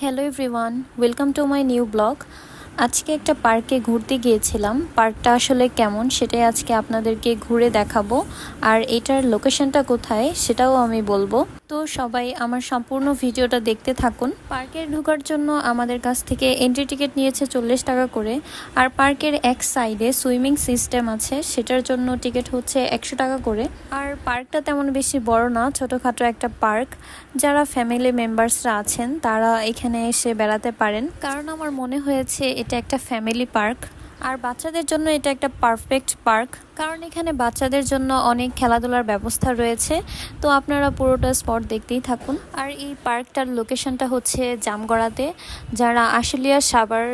hello everyone welcome to my new blog আজকে একটা পার্কে ঘুরতে গিয়েছিলাম। পার্কটা আসলে কেমন সেটাই আজকে আপনাদেরকে ঘুরে দেখাবো। আর এটার লোকেশনটা কোথায় সেটাও আমি বলব। তো সবাই আমার সম্পূর্ণ ভিডিওটা দেখতে থাকুন। পার্কে ঢোকার জন্য আমাদের কাছ থেকে এন্ট্রি টিকিট নিয়েছে চল্লিশ টাকা করে। আর পার্কের এক সাইডে সুইমিং সিস্টেম আছে, সেটার জন্য টিকিট হচ্ছে একশো টাকা করে। আর পার্কটা তেমন বেশি বড় না, ছোটোখাটো একটা পার্ক। যারা ফ্যামিলি মেম্বার্সরা আছেন, তারা এখানে এসে বেড়াতে পারেন। কারণ আমার মনে হয়েছে এটা একটা ফ্যামিলি পার্ক আর বাচ্চাদের জন্য এটা একটা পারফেক্ট পার্ক কারণ এখানে বাচ্চাদের জন্য অনেক খেলাধুলার ব্যবস্থা রয়েছে। তো আপনারা পুরোটা স্পট দেখতেই থাকুন। আর এই পার্কটার লোকেশনটা হচ্ছে জামগড়াতে। যারা আশুলিয়া সাবার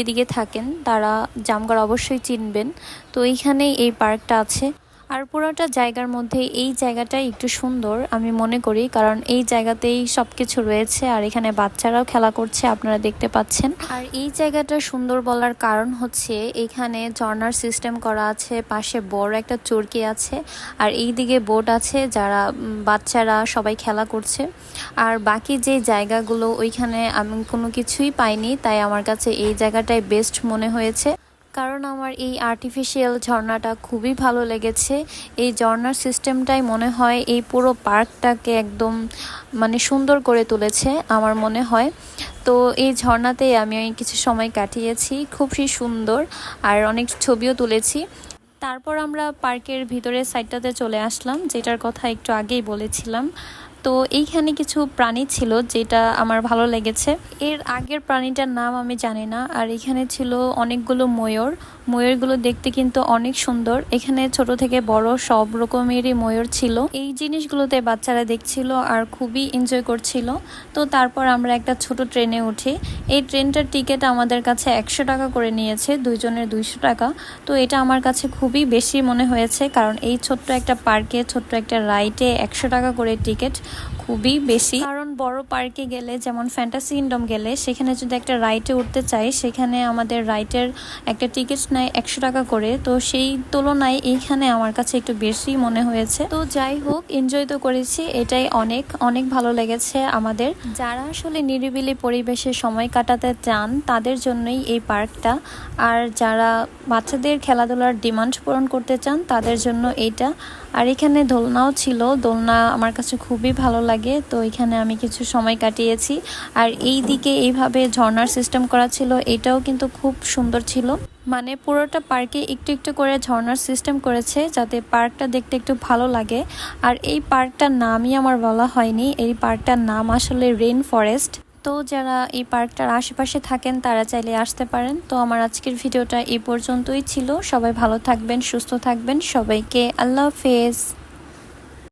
এদিকে থাকেন, তারা জামগড় অবশ্যই চিনবেন। তো এইখানেই এই পার্কটা আছে। আর পুরোটা জায়গার মধ্যে এই জায়গাটাই একটু সুন্দর, আমি মনে করি। কারণ এই জায়গাতেই সব কিছু রয়েছে আর এখানে বাচ্চারাও খেলা করছে, আপনারা দেখতে পাচ্ছেন। আর এই জায়গাটা সুন্দর বলার কারণ হচ্ছে, এখানে ঝর্নার সিস্টেম করা আছে, পাশে বড় একটা চরকি আছে, আর এই দিকে বোট আছে যারা বাচ্চারা সবাই খেলা করছে। আর বাকি যে জায়গাগুলো, ওইখানে আমি কোনো কিছুই পাইনি, তাই আমার কাছে এই জায়গাটাই বেস্ট মনে হয়েছে। কারণ আমার এই আর্টিফিশিয়াল ঝর্ণাটা খুবই ভালো লেগেছে। এই ঝর্ণার সিস্টেমটাই মনে হয় এই পুরো পার্কটাকে একদম মানে সুন্দর করে তুলেছে আমার মনে হয়। তো এই ঝর্ণাতেই আমি কিছু সময় কাটিয়েছি, খুবই সুন্দর আর অনেক ছবিও তুলেছি। তারপর আমরা পার্কের ভিতরের সাইডটাতে চলে আসলাম, যেটার কথা একটু আগেই বলেছিলাম। তো এইখানে কিছু প্রাণী ছিল যেটা আমার ভালো লেগেছে। এর আগের প্রাণীটার নাম আমি জানি না, আর এখানে ছিল অনেকগুলো ময়ূর। ময়ূরগুলো দেখতে কিন্তু অনেক সুন্দর। এখানে ছোট থেকে বড় সব রকমেরই ময়ূর ছিল। এই জিনিসগুলোতে বাচ্চারা দেখছিল আর খুবই এনজয় করছিল। তো তারপর আমরা একটা ছোট ট্রেনে উঠি। এই ট্রেনটার টিকিট আমাদের কাছে একশো টাকা করে নিয়েছে, দুইজনের দুইশো টাকা। তো এটা আমার কাছে খুবই বেশি মনে হয়েছে, কারণ এই ছোট্ট একটা পার্কে, ছোট্ট একটা রাইডে একশো টাকা করে টিকিট খুবই বেশি। কারণ বড় পার্কে গেলে, যেমন ফ্যান্টাসি কিংডম গেলে, সেখানে যদি একটা রাইডে উঠতে চাই, সেখানে আমাদের রাইডের একটা টিকিট নেয় একশো টাকা করে। তো সেই তুলনায় এইখানে আমার কাছে একটু বেশি মনে হয়েছে। তো যাই হোক এনজয় তো করেছি, এটাই অনেক অনেক ভালো লেগেছে আমাদের। যারা আসলে নিরিবিলি পরিবেশে সময় কাটাতে চান, তাদের জন্যই এই পার্কটা আর যারা বাচ্চাদের খেলাধুলার ডিমান্ড পূরণ করতে চান, তাদের জন্য এইটা। আর এখানে দোলনাও ছিল, দোলনা আমার কাছে খুবই ভালো লাগে, তো এখানে আমি কিছু সময় কাটিয়েছি। আর এই দিকে এইভাবে ঝর্ণার সিস্টেম করা ছিল, এটাও কিন্তু খুব সুন্দর ছিল। মানে পুরোটা পার্কে একটু একটু করে ঝর্ণার সিস্টেম করেছে, যাতে পার্কটা দেখতে একটু ভালো লাগে। আর এই পার্কটার নামই আমার বলা হয়নি, এই পার্কটার নাম আসলে রেন ফরেস্ট তো যারা এই পার্কটার আশেপাশে থাকেন, তারা চাইলে আসতে পারেন। তো আমার আজকের ভিডিওটা এই পর্যন্তই ছিল। সবাই ভালো থাকবেন, সুস্থ থাকবেন। সবাইকে আল্লাহ হাফেজ।